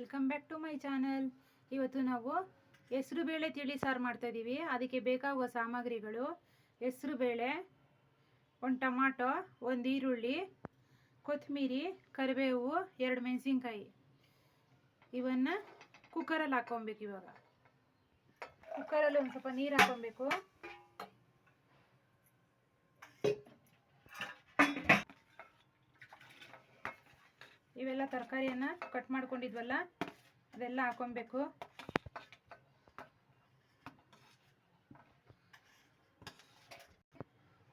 Welcome back to my channel. ಇವತ್ತು ನಾವು ಹೆಸರು ಬೇಳೆ ತಿಳಿ ಸಾರು ಮಾಡ್ತಾ ಇದ್ದೀವಿ ಅದಕ್ಕೆ ಬೇಕಾಗುವ ಸಾಮಗ್ರಿಗಳು ಹೆಸರು ಬೇಳೆ, ಒಂದು ಟೊಮಾಟೊ, ಒಂದು ಈರುಳ್ಳಿ ಕೊತ್ತಂಬರಿ ಕರಿಬೇವು, ಎರಡು ಮೆಣಸಿನ್ಕಾಯಿ. ಇವನ್ನು ಕುಕ್ಕರಲ್ಲಿ ಹಾಕ್ಕೊಬೇಕು ಇವಾಗ. ಕುಕ್ಕರಲ್ಲಿ ಒಂದು ಸ್ವಲ್ಪ ನೀರು ಹಾಕ್ಕೊಬೇಕು. ಇವೆಲ್ಲ ತರಕಾರಿಯನ್ನು ಕಟ್ ಮಾಡ್ಕೊಂಡಿದ್ವಲ್ಲ, ಅದೆಲ್ಲ ಹಾಕೊಬೇಕು.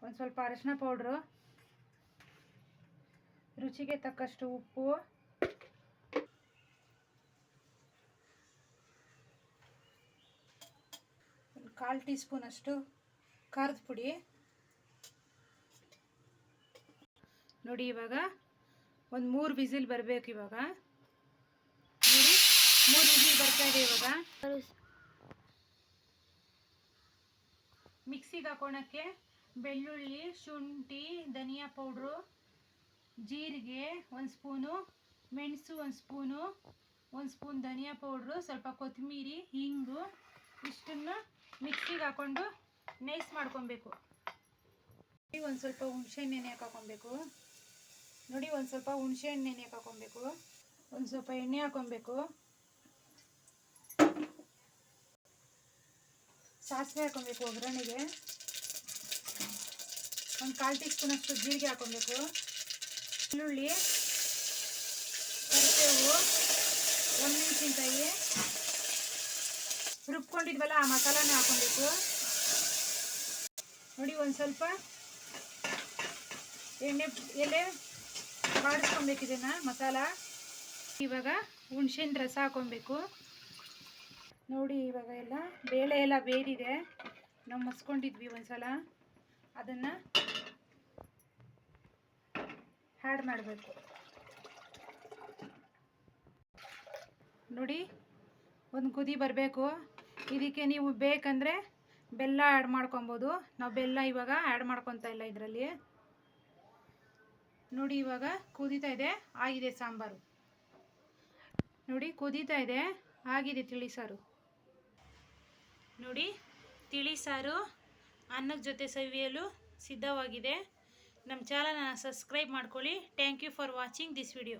ಒಂದು ಸ್ವಲ್ಪ ಅರಿಶಿನ ಪೌಡ್ರು ರುಚಿಗೆ ತಕ್ಕಷ್ಟು ಉಪ್ಪು ಕಾಲು ಟೀ ಸ್ಪೂನ್ ಅಷ್ಟು ಖಾರದ ಪುಡಿ. ನೋಡಿ ಇವಾಗ ಒಂದು ಮೂರು ವಿಸಿಲ್ ಬರಬೇಕು ಇವಾಗ. ನೋಡಿ, ಮೂರು ವಿಸಿಲ್ ಬರ್ತಾ ಇದೆ ಇವಾಗ. ಮಿಕ್ಸಿಗೆ ಹಾಕೋಣಕ್ಕೆ ಬೆಳ್ಳುಳ್ಳಿ, ಶುಂಠಿ, ಧನಿಯಾ ಪೌಡ್ರು, ಜೀರಿಗೆ ಒಂದು ಸ್ಪೂನು, ಮೆಣಸು ಒಂದು ಸ್ಪೂನು, ಒಂದು ಸ್ಪೂನ್ ಧನಿಯಾ ಪೌಡ್ರು, ಸ್ವಲ್ಪ ಕೊತ್ತಂಬರಿ ಹಿಂಗು ಇಷ್ಟನ್ನು ಮಿಕ್ಸಿಗೆ ಹಾಕ್ಕೊಂಡು ನೈಸ್ ಮಾಡ್ಕೊಬೇಕು. ಒಂದು ಸ್ವಲ್ಪ ಹುಣಸೆ ನೆನೆ ಹಾಕೊಬೇಕು. ನೋಡಿ, ಒಂದು ಸ್ವಲ್ಪ ಹುಣಸೆ ಹಣ್ಣು ನೆನೆಯಕ್ಕೆ ಹಾಕೊಬೇಕು ಒಂದು ಸ್ವಲ್ಪ ಎಣ್ಣೆ ಹಾಕೊಬೇಕು ಸಾಸಿವೆ ಹಾಕೊಬೇಕು ಒಗ್ಗರಣೆಗೆ. ಒಂದು ಕಾಲು ಟೀ ಸ್ಪೂನ್ ಅಷ್ಟು ಜೀರಿಗೆ ಹಾಕೊಬೇಕು ಈರುಳ್ಳಿ, ಕರಿಬೇವು, ಒಣಮೆಣಸಿನ್ಕಾಯಿ. ರುಬ್ಕೊಂಡಿದ್ವಲ್ಲ, ಆ ಮಸಾಲಾನ ಹಾಕೊಬೇಕು ನೋಡಿ, ಒಂದು ಸ್ವಲ್ಪ ಎಣ್ಣೆ, ಎಲೆ ಬಾಡಿಸ್ಕೊಬೇಕು ಇದನ್ನು ಮಸಾಲ? ಇವಾಗ ಹುಣ್ಸೆಹಣ್ಣು ರಸ ಹಾಕೊಬೇಕು ನೋಡಿ, ಇವಾಗ ಎಲ್ಲ ಬೇಳೆ ಎಲ್ಲ ಬೇರಿದೆ. ನಾವು ಮಸ್ಕೊಂಡಿದ್ವಿ ಒಂದ್ಸಲ. ಅದನ್ನು ಆ್ಯಡ್ ಮಾಡಬೇಕು. ನೋಡಿ, ಒಂದು ಕುದಿ ಬರಬೇಕು. ಇದಕ್ಕೆ ನೀವು ಬೇಕಂದರೆ ಬೆಲ್ಲ ಆ್ಯಡ್ ಮಾಡ್ಕೊಬೋದು. ನಾವು ಬೆಲ್ಲ ಇವಾಗ ಆ್ಯಡ್ ಮಾಡ್ಕೊತಾ ಇಲ್ಲ ಇದರಲ್ಲಿ. ನೋಡಿ ಇವಾಗ ಕುದೀತಾ ಇದೆ. ಆಗಿದೆ ಸಾಂಬಾರು. ನೋಡಿ ಕುದೀತಾ ಇದೆ. ಆಗಿದೆ ತಿಳಿ ಸಾರು. ನೋಡಿ ತಿಳಿ ಸಾರು ಅನ್ನದ ಜೊತೆ ಸವಿಯಲು ಸಿದ್ಧವಾಗಿದೆ. ನಮ್ಮ ಚಾನಲನ್ನು ಸಬ್ಸ್ಕ್ರೈಬ್ ಮಾಡ್ಕೊಳ್ಳಿ. Thank you for watching this video